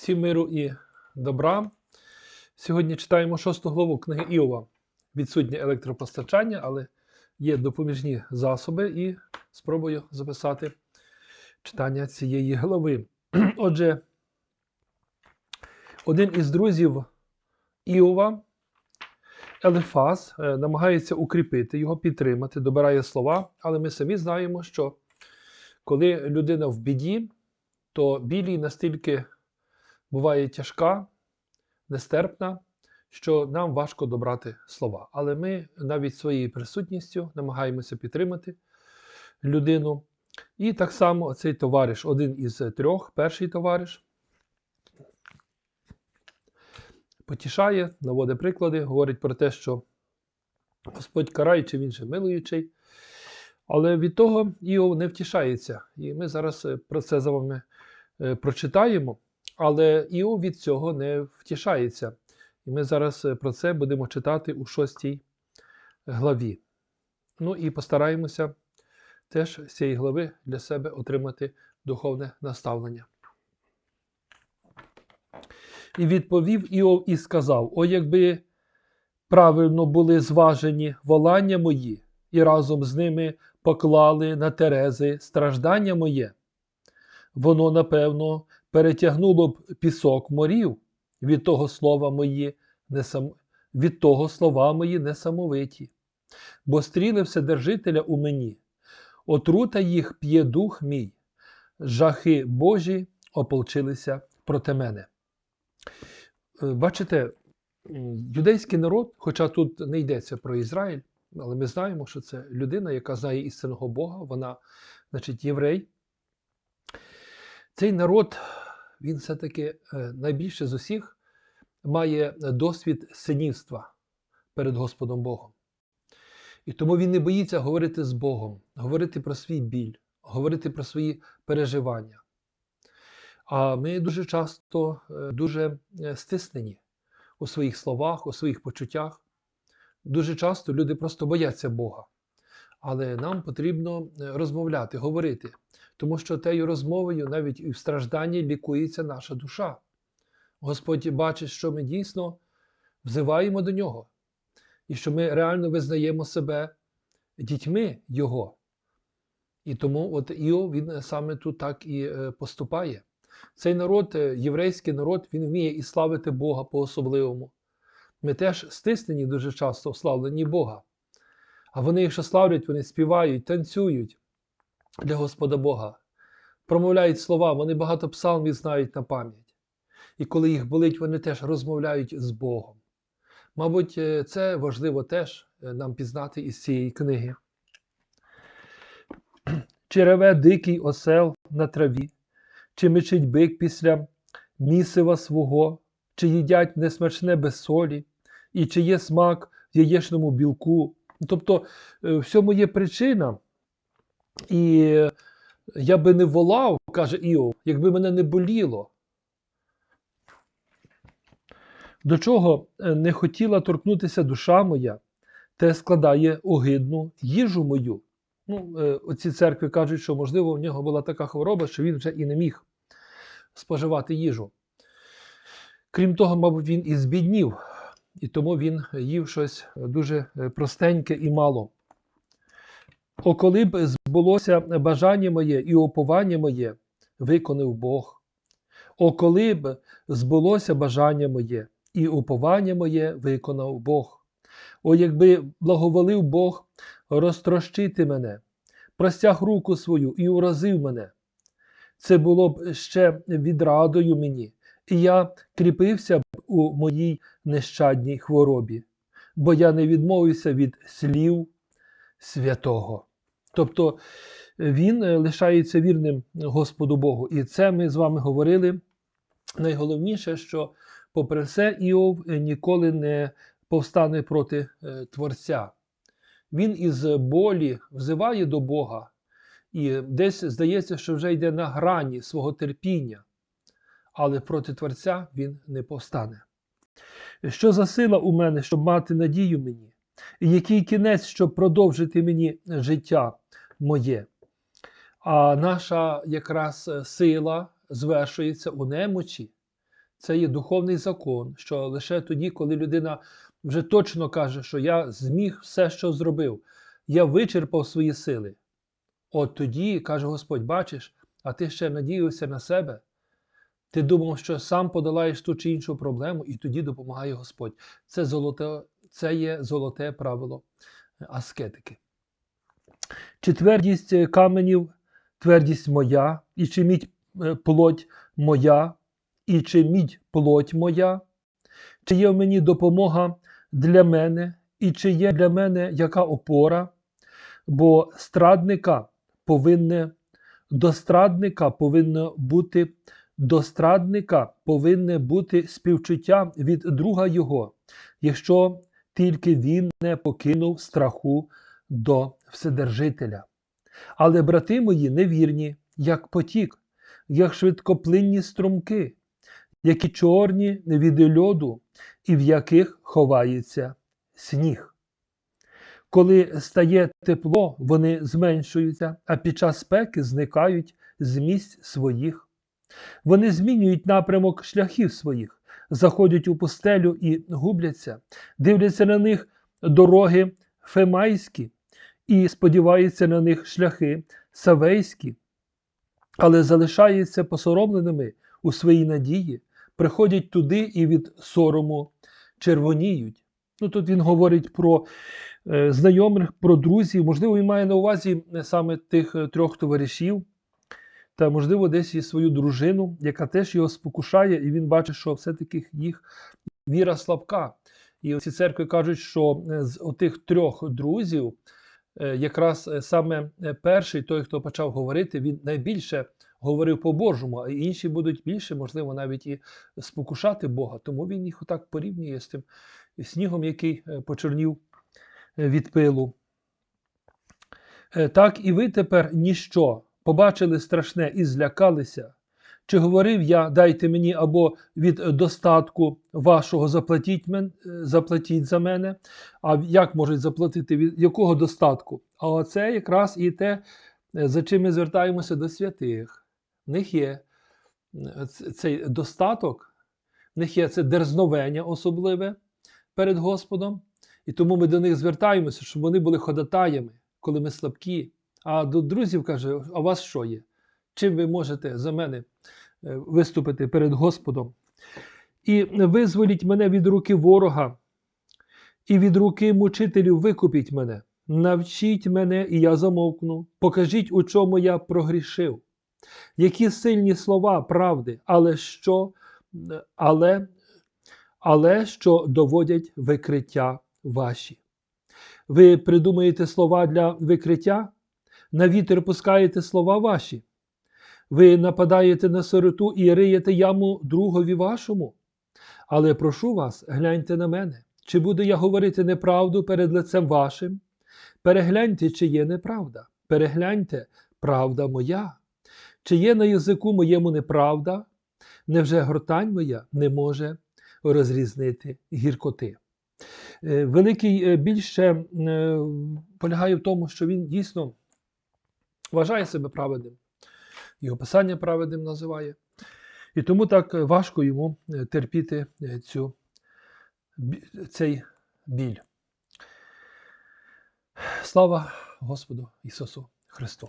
Всім миру і добра. Сьогодні читаємо шосту главу книги Іова. Відсутнє електропостачання, але є допоміжні засоби, і спробую записати читання цієї глави. Отже, один із друзів Іова, Елефаз, е, намагається укріпити його, підтримати, добирає слова, але ми самі знаємо, що коли людина в біді, то білій настільки буває тяжка, нестерпна, що нам важко добрати слова. Але ми навіть своєю присутністю намагаємося підтримати людину. І так само цей товариш, один із трьох, перший товариш, потішає, наводить приклади, говорить про те, що Господь караючий, він же милуючий. Але від того Іов не втішається. І ми зараз е, про це за вами е, прочитаємо. Але Іов від цього не втішається. І ми зараз е, про це будемо читати у шостій главі. Ну і постараємося теж з цієї глави для себе отримати духовне наставлення. І відповів Іов і сказав: О, якби правильно були зважені волання мої, і разом з ними поклали на Терези страждання моє, воно, напевно, перетягнуло б пісок морів від того слова мої несам... від того слова мої несамовиті, бо стріли вседержителя у мені, отрута їх п'є дух мій, жахи Божі ополчилися проти мене. Е, Бачите, юдейський народ, хоча тут не йдеться про Ізраїль, але ми знаємо, що це людина, яка знає істинного Бога, вона, значить, єврей. Цей народ, він все-таки е, найбільше з усіх має досвід синівства перед Господом Богом. І тому він не боїться говорити з Богом, говорити про свій біль, говорити про свої переживання. А ми дуже часто е, дуже е, стиснені у своїх словах, у своїх почуттях. Дуже часто люди просто бояться Бога. Але нам потрібно розмовляти, говорити, тому що тею розмовою навіть і в стражданні лікується наша душа. Господь бачить, що ми дійсно взиваємо до нього, і що ми реально визнаємо себе дітьми Його. І тому от Іов, він саме тут так і е, поступає. Цей народ, е, єврейський народ, він вміє і славити Бога по-особливому. Ми теж стиснені дуже часто в славленні Бога. А вони, якщо славлять, вони співають, танцюють для Господа Бога, промовляють слова, вони багато псалмів знають на пам'ять. І коли їх болить, вони теж розмовляють з Богом. Мабуть, е, це важливо теж е, нам пізнати із цієї книги. Чи реве дикий осел на траві, чи мечить бик після місива свого, чи їдять несмачне без солі, і чи є смак в яєчному білку. Тобто, е, всьому є причина. І я би не волав, каже Іов, якби мене не боліло. До чого е, не хотіла торкнутися душа моя, те складає огидну їжу мою. Ну, е, Оці церкви кажуть, що, можливо, в нього була така хвороба, що він вже і не міг споживати їжу. Крім того, мабуть, він і збіднів, і тому він їв щось дуже простеньке і мало. О, коли б збулося бажання моє і оповання моє, виконав Бог. О, коли б збулося бажання моє, і уповання моє виконав Бог. О, якби благоволив Бог розтрощити мене, простяг руку свою і уразив мене. Це було б ще відрадою мені, і я кріпився б у моїй нещадній хворобі, бо я не відмовився від слів святого. Тобто він лишається вірним Господу Богу. І це ми з вами говорили. Найголовніше, що, попри все, Іов ніколи не повстане проти Творця. Він із болі взиває до Бога, і десь здається, що вже йде на грані свого терпіння, але проти Творця він не повстане. Що за сила у мене, щоб мати надію мені? Який кінець, щоб продовжити мені життя моє? А наша якраз сила звершується у немочі. Це є духовний закон, що лише тоді, коли людина вже точно каже, що я зміг все, що зробив, я вичерпав свої сили. От тоді, каже Господь, бачиш, а ти ще надіявся на себе. Ти думав, що сам подолаєш ту чи іншу проблему, і тоді допомагає Господь. Це, золоте, це є золоте правило аскетики. Чи твердість е, каменів, твердість моя, і чи мідь е, плоть моя, і чи мідь плоть моя, чи є в мені допомога для мене, і чи є для мене яка опора, бо страдника повинне, до страдника повинно бути, до страдника повинне бути співчуття від друга його, якщо тільки він не покинув страху до Вседержителя. Але брати мої невірні, як потік, як швидкоплинні струмки, які чорні від льоду, і в яких ховається сніг. Коли стає тепло, вони зменшуються, а під час спеки зникають з місць своїх. Вони змінюють напрямок шляхів своїх, заходять у пустелю і губляться, дивляться на них дороги фемайські і сподіваються на них шляхи савейські, але залишаються посоромленими у своїй надії, приходять туди і від сорому червоніють. Ну, Тут він говорить про е, знайомих, про друзів. Можливо, він має на увазі саме тих е, трьох товаришів, та, можливо, десь і свою дружину, яка теж його спокушає, і він бачить, що все-таки їх віра слабка. І ці церкви кажуть, що е, з отих трьох друзів, е, якраз е, саме е, перший, той, хто почав говорити, він найбільше говорив по-божому, а інші будуть більше, можливо, навіть і спокушати Бога. Тому він їх отак порівнює з тим снігом, який е, почорнів е, від пилу. Е, Так і ви тепер ніщо побачили страшне і злякалися. Чи говорив я, дайте мені або від достатку вашого заплатіть, мен, заплатіть за мене? А як можуть заплатити? Від якого достатку? А оце якраз і те, за чим ми звертаємося до святих. В них є цей достаток, в них є це дерзновення особливе перед Господом. І тому ми до них звертаємося, щоб вони були ходатаями, коли ми слабкі. А до друзів каже: а у вас що є? Чим ви можете за мене виступити перед Господом? І визволіть мене від руки ворога, і від руки мучителів викупіть мене. Навчіть мене, і я замовкну. Покажіть, у чому я прогрішив. Які сильні слова правди, але що, але, але що доводять викриття ваші. Ви придумаєте слова для викриття, на вітер пускаєте слова ваші. Ви нападаєте на сироту і риєте яму другові вашому. Але прошу вас, гляньте на мене, чи буду я говорити неправду перед лицем вашим? Перегляньте, чи є неправда. Перегляньте, правда моя. Чи є на язику моєму неправда? Невже гортань моя не може розрізнити гіркоти? Е, Великий е, більше е, полягає в тому, що він дійсно вважає себе праведним. Його писання праведним називає. І тому так важко йому е, терпіти е, цю, цей біль. Слава Господу Ісусу Христу!